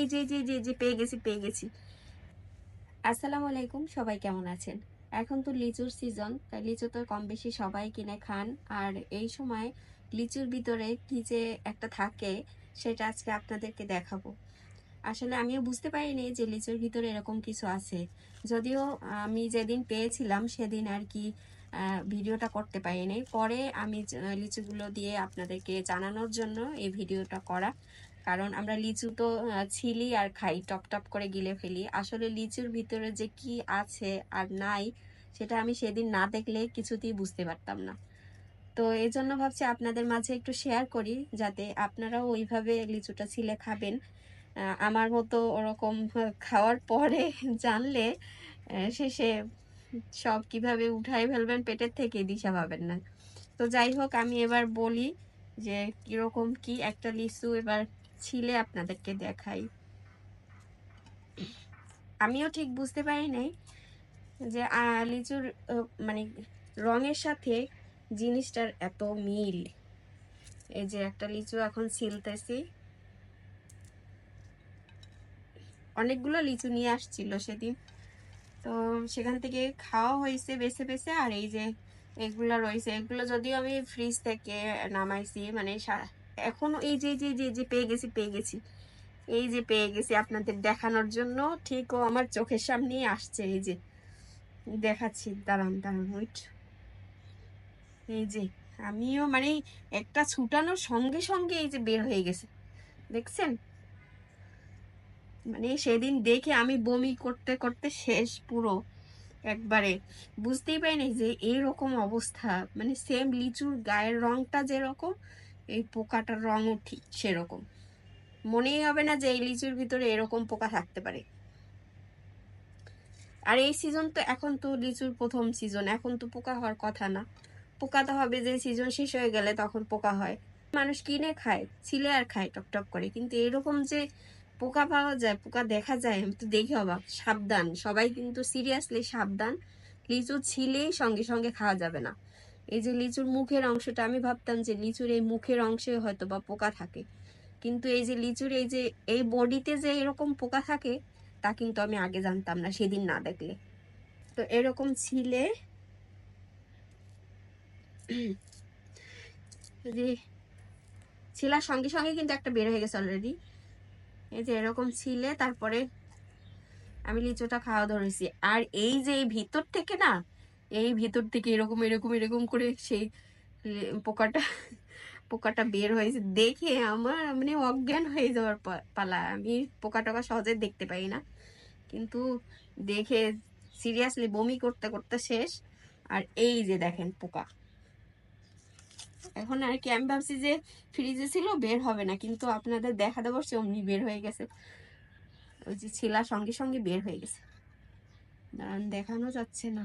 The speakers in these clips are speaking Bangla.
এই আসসালামু আলাইকুম, সবাই কেমন আছেন? এখন তো লিচুর সিজন তাই লিচু তো কম বেশি সবাই কিনে খান। আর এই সময় লিচুর ভিতরে কি যে একটা থাকে, সেটা আজকে আপনাদেরকে দেখাবো। আসলে আমিও বুঝতে পারিনি যে লিচুর ভিতরে এরকম কিছু আছে। যদিও আমি যেদিন পেয়েছিলাম, সেদিন আর কি ভিডিওটা করতে পারিনি। পরে আমি লিচুগুলো দিয়ে আপনাদেরকে জানানোর জন্য এই ভিডিওটা করা। কারণ আমরা লিচু তো ছিলি আর খাই, টপ টপ করে গিলে ফেলি। আসলে লিচুর ভিতরে যে কি আছে আর নাই, সেটা আমি সেদিন না দেখলে কিছুতেই বুঝতে পারতাম না। তো এই জন্য ভাবছি আপনাদের মাঝে একটু শেয়ার করি, যাতে আপনারাও ওইভাবে লিচুটা ছিলে খাবেন। আমার মতো ওরকম খাওয়ার পরে জানলে শেষে সব কীভাবে উঠাই ফেলবেন, পেটের থেকে দিশা পাবেন না। তো যাই হোক, আমি এবার বলি যে কীরকম কি একটা লিচু এবার ছিলে আপনাদেরকে দেখাই। আমিও ঠিক বুঝতে পারি নাই যে লিচুর মানে রঙের সাথে জিনিসটার এত মিল। এই যে একটা লিচু এখন ছিলতেছি। অনেকগুলো লিচু নিয়ে আসছিল সেদিন। তো সেখান থেকে খাওয়া হয়েছে বেছে বেছে, আর এই যে এগুলো রয়েছে এগুলো যদিও আমি ফ্রিজ থেকে নামাইছি মানে সা- এখনও এই যে যে যে যে পেয়ে গেছি পেয়ে গেছি। এই যে পেয়ে গেছি আপনাদের দেখানোর জন্য ঠিক ও আমার চোখের সামনেই আসছে, এই যে। দেখাচ্ছি, দাঁড়ান দাঁড়ান ওইট এই যে, আমিও মানে একটা ছুটানোর সঙ্গে সঙ্গে এই যে বের হয়ে গেছে। দেখছেন? মানে সেদিন দেখে আমি বমি করতে করতে শেষ পুরো একবারে। বুঝতেই পারিনি যে এইরকম অবস্থা। মানে সেম লিচুর গায়ের রংটা যেরকম, এই পোকাটার রঙও ঠিক সেরকম। মনেই হবে না যে এই লিচুর ভিতরে এরকম পোকা থাকতে পারে। আর এই সিজন তো এখন তো লিচুর প্রথম সিজন এখন তো পোকা হওয়ার কথা না। পোকা তো হবে যে সিজন শেষ হয়ে গেলে তখন পোকা হয়। মানুষ কিনে খায়, ছিলে আর খায় টপ করে। কিন্তু এরকম যে পোকা পাওয়া যায়, পোকা দেখা যায়, আমি তো দেখি অবাক। সাবধান, সবাই কিন্তু সিরিয়াসলি সাবধান। লিচু ছিলেই সঙ্গে সঙ্গে খাওয়া যাবে না। এই যে লিচুর মুখের অংশটা, আমি ভাবতাম যে লিচুর এই মুখের অংশে হয়তো বা পোকা থাকে। কিন্তু এই যে লিচুর এই যে, এই বডিতে যে এরকম পোকা থাকে, তা কিন্তু আমি আগে জানতাম না, সেদিন না দেখলে। তো এরকম ছিলে ছিলার সঙ্গে সঙ্গে কিন্তু একটা বের হয়ে গেছে অলরেডি এই যে এরকম ছিলে, তারপরে আমি লিচুটা খাওয়া ধরেছি। আর এই যে এই ভিতর থেকে না, এই ভিতর থেকে এরকম এরকম এরকম করে সেই পোকাটা পোকাটা বের হয়েছে। দেখে আমার মানে অজ্ঞান হয়ে যাওয়ার পালা। আমি পোকা টোকা সহজে দেখতে পাই না। কিন্তু দেখে সিরিয়াসলি বমি করতে করতে শেষ। আর এই যে দেখেন পোকা। এখন আর কি, আমি ভাবছি যে ফ্রিজে ছিল, বের হবে না, কিন্তু আপনাদের দেখা দেবো, সে অমনি বের হয়ে গেছে। ওই যে ছিলা সঙ্গে সঙ্গে বের হয়ে গেছে। দাঁড়ান, দেখানো যাচ্ছে না।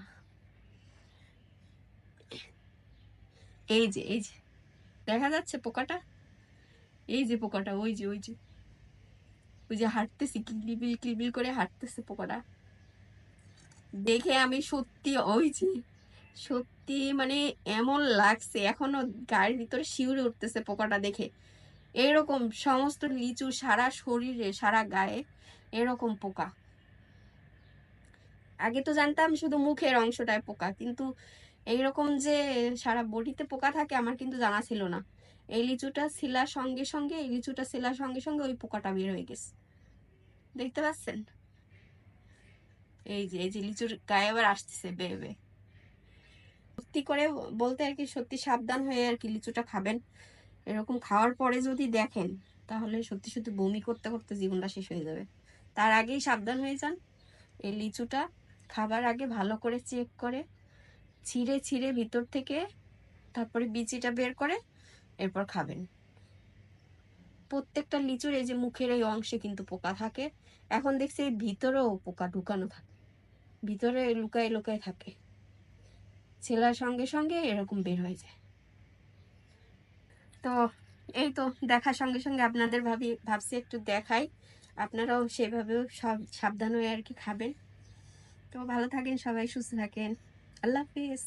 এই যে এই যে, দেখা যাচ্ছে পোকাটা? এই যে পোকাটা, ওই যে ওই যে। ওই যে হাঁটতেছি, কিলবিল কিলবিল করে হাঁটতেছে পোকাটা। দেখে আমি সত্যি, ওই যে সত্যি মানে এমন লাগছে। এখনও গায়ের ভিতরে শিউরে উঠতেছে পোকাটা দেখে। এরকম সমস্ত লিচু সারা শরীরে, সারা গায়ে এরকম পোকা। আগে তো জানতাম শুধু মুখের অংশটায় পোকা, কিন্তু এইরকম যে সারা বডিতে পোকা থাকে আমার কিন্তু জানা ছিল না। এই লিচুটা ছিলার সঙ্গে সঙ্গে, এই লিচুটা ছিলার সঙ্গে সঙ্গে ওই পোকাটা বের হয়ে গেছে। দেখতে পাচ্ছেন? এই যে এই যে লিচুর গায়ে আবার আসতেছে, বেয়ে বেয়ে। সত্যি করে বলতে আর কি সত্যি সাবধান হয়ে আর কি লিচুটা খাবেন। এরকম খাওয়ার পরে যদি দেখেন, তাহলে সত্যি সত্যি বমি করতে করতে জীবনটা শেষ হয়ে যাবে। তার আগেই সাবধান হয়ে যান। এই লিচুটা খাবার আগে ভালো করে চেক করে, ছিঁড়ে ছিঁড়ে ভিতর থেকে তারপরে বিচিটা বের করে, এরপর খাবেন। প্রত্যেকটা লিচুর এই যে মুখের এই অংশে কিন্তু পোকা থাকে। এখন দেখছি ভিতরেও পোকা ঢুকানো থাকে। ভিতরে লুকায় লুকায় থাকে। ছেলার সঙ্গে সঙ্গে এরকম বের হয়ে যায়। তো এই তো দেখার সঙ্গে সঙ্গে আপনাদের ভাবি, ভাবছি একটু দেখাই। আপনারাও সেভাবেও সব সাবধান হয়ে আর কি খাবেন। তো ভালো থাকেন সবাই, সুস্থ থাকেন। আল্লাহ হাফিজ।